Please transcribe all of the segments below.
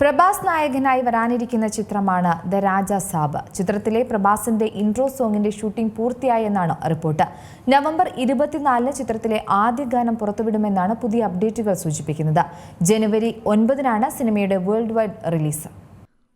പ്രഭാസ് നായകനായി വരാനിരിക്കുന്ന ചിത്രമാണ് ദ രാജ സാബ്. ചിത്രത്തിലെ പ്രഭാസിന്റെ ഇൻട്രോ സോങ്ങിന്റെ ഷൂട്ടിംഗ് പൂർത്തിയായെന്നാണ് റിപ്പോർട്ട്. നവംബർ ഇരുപത്തിനാലിന് ചിത്രത്തിലെ ആദ്യ ഗാനം പുറത്തുവിടുമെന്നാണ് പുതിയ അപ്ഡേറ്റുകൾ സൂചിപ്പിക്കുന്നത്. ജനുവരി ഒൻപതിനാണ് സിനിമയുടെ world wide release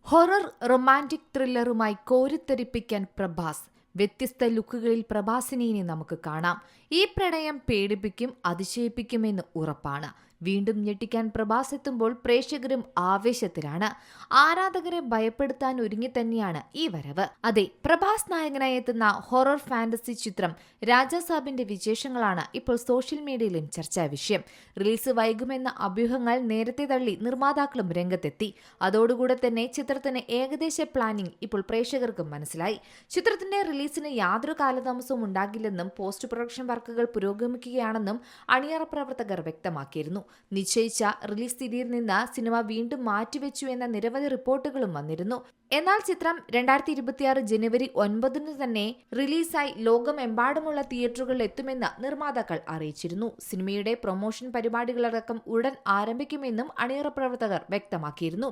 horror romantic ത്രില്ലറുമായി കോരിത്തെരിപ്പിക്കാൻ പ്രഭാസ്. വ്യത്യസ്ത ലുക്കുകളിൽ പ്രഭാസിനെ നമുക്ക് കാണാം. ഈ പ്രണയം പേടിപ്പിക്കും അതിശയിപ്പിക്കുമെന്ന് ഉറപ്പാണ്. വീണ്ടും ഞെട്ടിക്കാൻ പ്രഭാസ് എത്തുമ്പോൾ പ്രേക്ഷകരും ആവേശത്തിലാണ്. ആരാധകരെ ഭയപ്പെടുത്താൻ ഒരുങ്ങി തന്നെയാണ് ഈ വരവ്. അതെ പ്രഭാസ് നായകനായി എത്തുന്ന ഹൊറർ ഫാന്റസി ചിത്രം രാജാസാബിന്റെ വിശേഷങ്ങളാണ് ഇപ്പോൾ സോഷ്യൽ മീഡിയയിലും ചർച്ചാ വിഷയം. റിലീസ് വൈകുമെന്ന അഭ്യൂഹങ്ങൾ നേരത്തെ തള്ളി നിർമ്മാതാക്കളും രംഗത്തെത്തി. അതോടുകൂടെ തന്നെ ചിത്രത്തിന് ഏകദേശ പ്ലാനിംഗ് ഇപ്പോൾ പ്രേക്ഷകർക്കും മനസ്സിലായി. ചിത്രത്തിന്റെ റിലീസിന് യാതൊരു കാലതാമസവും ഉണ്ടാകില്ലെന്നും പോസ്റ്റ് പ്രൊഡക്ഷൻ വർക്കുകൾ പുരോഗമിക്കുകയാണെന്നും അണിയറ പ്രവർത്തകർ വ്യക്തമാക്കിയിരുന്നു. നിശ്ചയിച്ച റിലീസ് തീയതിയിൽ നിന്ന് സിനിമ വീണ്ടും മാറ്റിവെച്ചു എന്ന നിരവധി റിപ്പോർട്ടുകളും വന്നിരുന്നു. എന്നാൽ ചിത്രം രണ്ടായിരത്തി ഇരുപത്തിയാറ് ജനുവരി ഒൻപതിന് തന്നെ റിലീസായി ലോകമെമ്പാടുമുള്ള തിയേറ്ററുകളിൽ എത്തുമെന്ന് നിർമ്മാതാക്കൾ അറിയിച്ചിരുന്നു. സിനിമയുടെ പ്രൊമോഷൻ പരിപാടികളടക്കം ഉടൻ ആരംഭിക്കുമെന്നും അണിയറ പ്രവർത്തകർ വ്യക്തമാക്കിയിരുന്നു.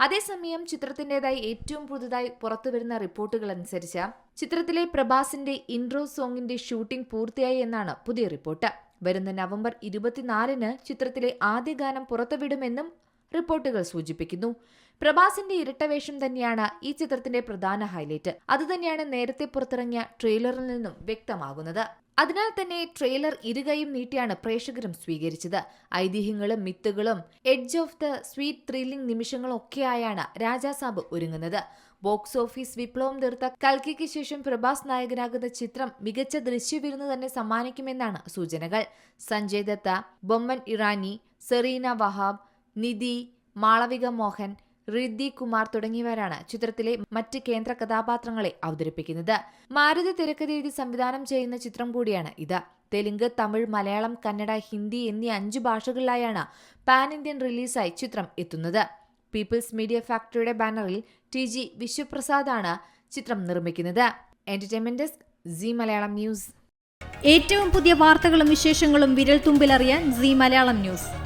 അതേസമയം ചിത്രത്തിന്റേതായി ഏറ്റവും പുതുതായി പുറത്തുവരുന്ന റിപ്പോർട്ടുകൾ അനുസരിച്ച് ചിത്രത്തിലെ പ്രഭാസിന്റെ ഇൻട്രോ സോങ്ങിന്റെ ഷൂട്ടിംഗ് പൂർത്തിയായി എന്നാണ് പുതിയ റിപ്പോർട്ട്. വരുന്ന നവംബർ ഇരുപത്തിനാലിന് ചിത്രത്തിലെ ആദ്യ ഗാനം പുറത്തുവിടുമെന്നും റിപ്പോർട്ടുകൾ സൂചിപ്പിക്കുന്നു. പ്രഭാസിന്റെ ഇരട്ടവേഷം തന്നെയാണ് ഈ ചിത്രത്തിന്റെ പ്രധാന ഹൈലൈറ്റ്. അതുതന്നെയാണ് നേരത്തെ പുറത്തിറങ്ങിയ ട്രെയിലറിൽ നിന്നും വ്യക്തമാകുന്നത്. അതിനാൽ തന്നെ ട്രെയിലർ ഇരുകയും നീട്ടിയാണ് പ്രേക്ഷകരും സ്വീകരിച്ചത്. ഐതിഹ്യങ്ങളും മിത്തുകളും edge of the seat thrilling നിമിഷങ്ങളും ഒക്കെയായാണ് രാജാസാബ് ഒരുങ്ങുന്നത്. ബോക്സ് ഓഫീസ് വിപ്ലവം തീർത്ത കൽക്കിക്ക് ശേഷം പ്രഭാസ് നായകനാകുന്ന ചിത്രം മികച്ച ദൃശ്യവിരുന്ന് തന്നെ സമ്മാനിക്കുമെന്നാണ് സൂചനകൾ. സഞ്ജയ് ദത്ത ബൊമ്മൻ ഇറാനി സെറീന വഹാബ് നിധി മാളവിക മോഹൻ റിദ്ധി കുമാർ തുടങ്ങിയവരാണ് ചിത്രത്തിലെ മറ്റ് കേന്ദ്ര കഥാപാത്രങ്ങളെ അവതരിപ്പിക്കുന്നത്. മാരുതി തിരക്കഥെഴുതി സംവിധാനം ചെയ്യുന്ന ചിത്രം കൂടിയാണ് ഇത്. തെലുങ്ക് തമിഴ് മലയാളം കന്നഡ ഹിന്ദി എന്നീ അഞ്ച് ഭാഷകളിലായാണ് പാൻ ഇന്ത്യൻ റിലീസായി ചിത്രം എത്തുന്നത്. പീപ്പിൾസ് മീഡിയ ഫാക്ടറിയുടെ ബാനറിൽ ടി ജി ആണ് ചിത്രം നിർമ്മിക്കുന്നത്. Entertainment desk Zee Malayalam news. ഏറ്റവും പുതിയ വാർത്തകളും വിശേഷങ്ങളും വിരൽ തുമ്പിലറിയാൻ സി മലയാളം ന്യൂസ്.